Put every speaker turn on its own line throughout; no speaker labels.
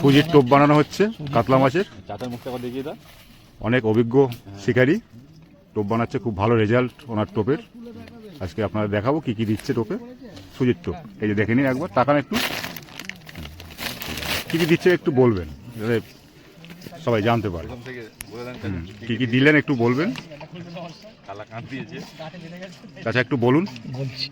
সুজির টোপ বানানো হচ্ছে কাতলা মাছের। অনেক অভিজ্ঞ শিকারী। টোপ বানাচ্ছে খুব ভালো রেজাল্ট ওনার টোপের। আজকে আপনারা দেখাবো কি কি দিচ্ছে টোপে। সুজির টোপ। এই যে দেখে নিন একবার তাকান একটু। কি কি দিচ্ছে একটু বলবেন সবাই জানতে পারে। কি কি দিলেন একটু বলবেন।
কালা কাঁদ দিয়েছে।
চাচা একটু বলুন।
বলছি।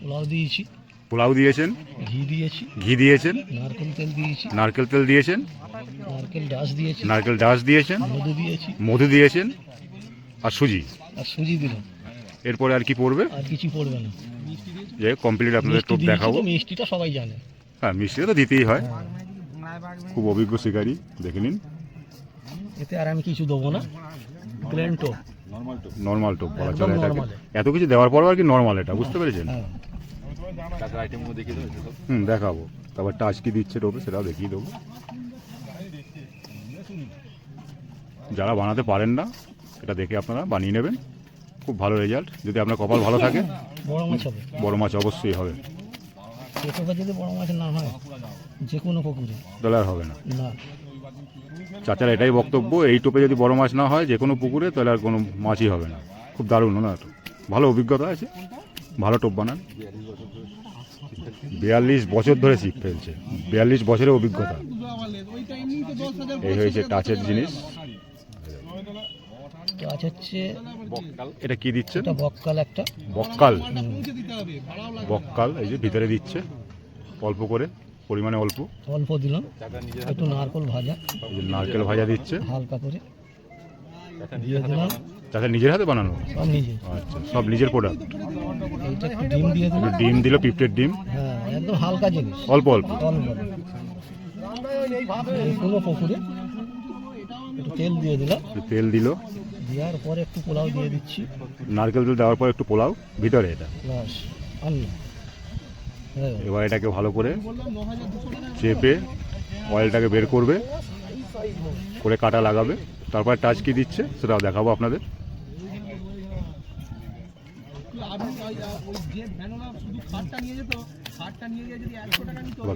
পোলাও দিয়েছি।
পোলাও দিয়েছেন
ঘি দিয়েছি।
ঘি দিয়েছেন
নারকেল তেল দিয়েছি।
নারকেল তেল দিয়েছেন
নারকেল ডাস দিয়েছি।
নারকেল ডাস দিয়েছেন
মধু দিয়েছি।
মধু দিয়েছেন আর সুজি।
আর সুজি দিলাম।
এরপরে আর কি পড়বে?
আর কিছু পড়বে না।
যে কমপ্লিট আপনাদের টোপ দেখাবো।
মিষ্টিটা সবাই জানে।
হ্যাঁ মিষ্টি তো দিতেই হয়। খুব অভিজ্ঞ শিকারী দেখে নিন।
এতে আর আমি কিছু দেবো না। প্লেন টোপ।
নর্মাল
টোপ। বলা চলে এত কিছু দেওয়ার পরও আর কি নর্মাল এটা বুঝতে পেরেছেন?
আইটেমগুলো দেখিয়ে
হুম দেখাবো। তারপর টাচ কি দিচ্ছে টোপে সেটাও দেখিয়ে দেবো। যারা বানাতে পারেন না এটা দেখে আপনারা বানিয়ে নেবেন। খুব ভালো রেজাল্ট যদি আপনার কপাল ভালো থাকে
বড় মাছ হবে।
বড় মাছ অবশ্যই হবে।
যদি বড় মাছ না হয় যে কোনো পুকুরে।
তাহলে আর হবে না।
না।
চাচার এটাই বক্তব্য এই টোপে যদি বড় মাছ না হয় যে কোনো পুকুরে তাহলে আর কোনো মাছই হবে না। খুব দারুণ না? ভালো অভিজ্ঞতা আছে। ভালো টোপ বানান। বিয়াল্লিশ বছর ধরে শিখ ফেলছে। বিয়াল্লিশ বছরের অভিজ্ঞতা। এই হয়েছে টাচের জিনিস।
কাজ হচ্ছে
বককাল
এটা কি দিচ্ছেন?
এটা বককাল একটা।
বক্কাল বক্কাল এই যে ভিতরে দিচ্ছে। অল্প করে পরিমাণে অল্প।
অল্প দিলাম। একটু নারকেল ভাজা।
নারকেল ভাজা দিচ্ছে।
হালকা করে।
চাচা
নিজের হাতে বানানো?
নিজে।
আচ্ছা সব নিজের প্রোডাক্ট
এইটা একটু ডিম দিয়ে দিলাম।
ডিম দিল ডিম?
হ্যাঁ একদম হালকা জিনিস।
অল্প অল্প?
কোনো পুকুরে একটু তেল দিয়ে দিলাম।
তেল দিল।
দেওয়ার পরে একটু পোলাও দিয়ে দিচ্ছি।
নারকেল তেল দেওয়ার পর একটু পোলাও? ভিতরে এটা?
হ্যাঁ।
এবার এটাকে ভালো করে চেপে অয়েলটাকে বের করবে। করে কাটা লাগাবে। তারপর টাচ কি দিচ্ছে সেটাও দেখাবো আপনাদের।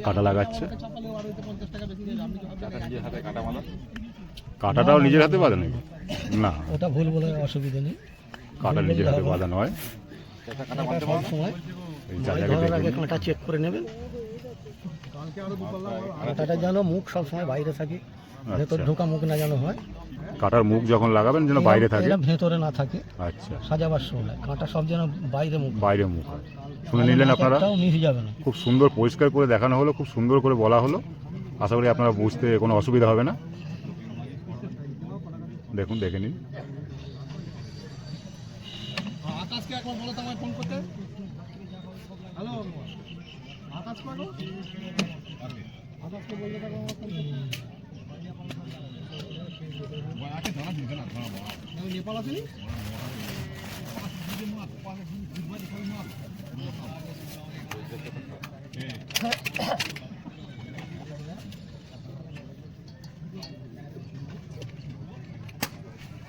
কাটা লাগাচ্ছে। কাটাটাও নিজের হাতে বাঁধা নাকি? না।
ওটা ভুল বলে অসুবিধা নেই।
কাটা নিজের হাতে বাঁধানো হয়।
চাচা কাটা
চেক করে নেবেন। কাঁটাটা যেন মুখ সব সময় বাইরে থাকে ভেতর
আচ্ছা।
ঢোকা মুখ না যেন হয়।
কাটার মুখ যখন লাগাবেন যেন বাইরে থাকে।
ভেতরে না থাকে।
আচ্ছা।
সাজাবার সময়। কাঁটা সব যেন বাইরে মুখ
বাইরে মুখ হয়। শুনে নিলেন আপনারা?
মিশে যাবে না।
খুব সুন্দর পরিষ্কার করে দেখানো হলো খুব সুন্দর করে বলা হলো। আশা করি আপনারা বুঝতে কোনো অসুবিধা হবে না। দেখুন দেখে নিন।
আকাশকে একবার বলো তো আমায় ফোন করতে হ্যালো আকাশ আকাশকে বললে নেপাল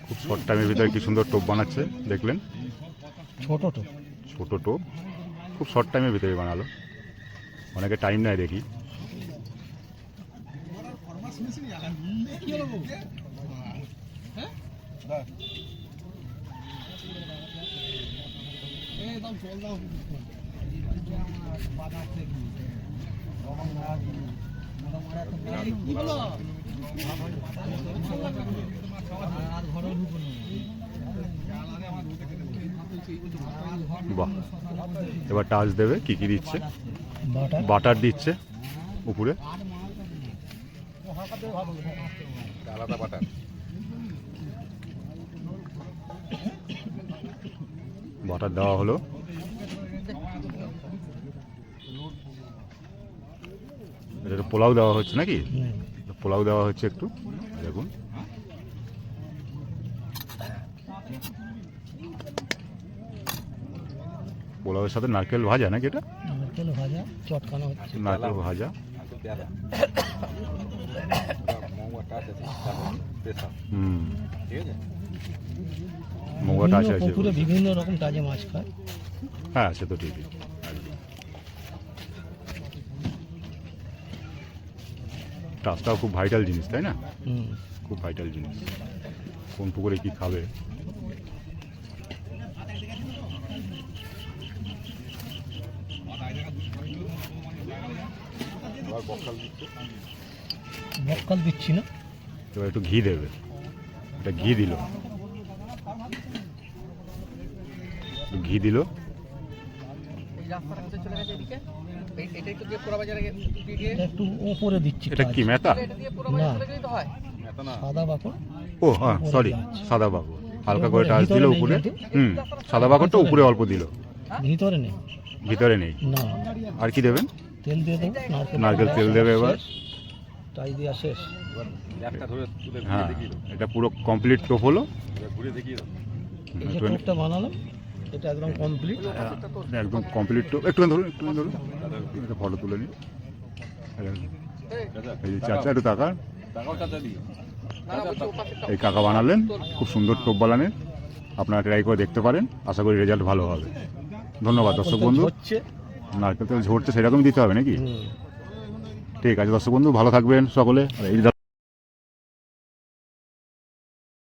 খুব শর্ট টাইমের ভিতরে কি সুন্দর টোপ বানাচ্ছে দেখলেন?
ছোট তো
ছোট টোপ। খুব শর্ট টাইমের ভিতরে বানালো। অনেকে টাইম নেয় দেখি
কি হলো গো? হ্যাঁ? এই দাও জল দাও এই, কি হলো?
বাহ। এবার টাচ দেবে কি কি দিচ্ছে? বাটার। দিচ্ছে উপরে।
আলাদা বাটা
বাটার দেওয়া হলো। এটা পোলাও দেওয়া হচ্ছে নাকি। পোলাও দেওয়া হচ্ছে একটু দেখুন। পোলাওয়ের সাথে নারকেল ভাজা নাকি এটা?
নারকেল ভাজা চটকানো হচ্ছে।
নারকেল ভাজা। হুম।
ঠিক আছে?
মৌয়াটা আছে
বিভিন্ন
আছে
পুকুরে বিভিন্ন রকম তাজা মাছ খায়।
হ্যাঁ সে তো ঠিকই। টাচটাও খুব ভাইটাল জিনিস তাই না? খুব ভাইটাল জিনিস। কোন পুকুরে কি খাবে?
মক্কাল দিচ্ছি না।
এবার একটু ঘি দেবে। এটা ঘি দিল একটু ঘি দিল।
একটু
ওপরে দিচ্ছি
এটা কি মেতা
এটা দিয়ে পোড়া বাজারে
না।
চলে গেলেই তো হয়।
এত না।
সাদা বাকর
ও হ্যাঁ সরি সাদা বাবু হালকা করে
উপরে,
টাচ দিল উপরে। হুম সাদা বাকরটা উপরে অল্প দিল।
ভিতরে নেই।
ভিতরে নেই?
না।
আর কি দেবেন?
তেল দিয়ে দেবো নারকেল
তেল দেবে এবার।
টাই দেওয়া শেষ।
হ্যাঁ এটা পুরো কমপ্লিট টোপ হলো।
ঘুরে দেখিয়ে
বানালাম। এটা একদম কমপ্লিট
একদম কমপ্লিট টোপ একটু ধরুন একটু ধরুন। একটা ফটো তুলে নিন এই যে চাচা একটু টাকা এই কাকা বানালেন খুব সুন্দর টোপ বানালেন আপনারা ট্রাই করে দেখতে পারেন আশা করি রেজাল্ট ভালো হবে। ধন্যবাদ দর্শক বন্ধু।
হচ্ছে
নারকেল তেল ঝরছে সেরকমই দিতে হবে নাকি? ঠিক আছে দর্শক বন্ধু ভালো থাকবেন সকলে। এই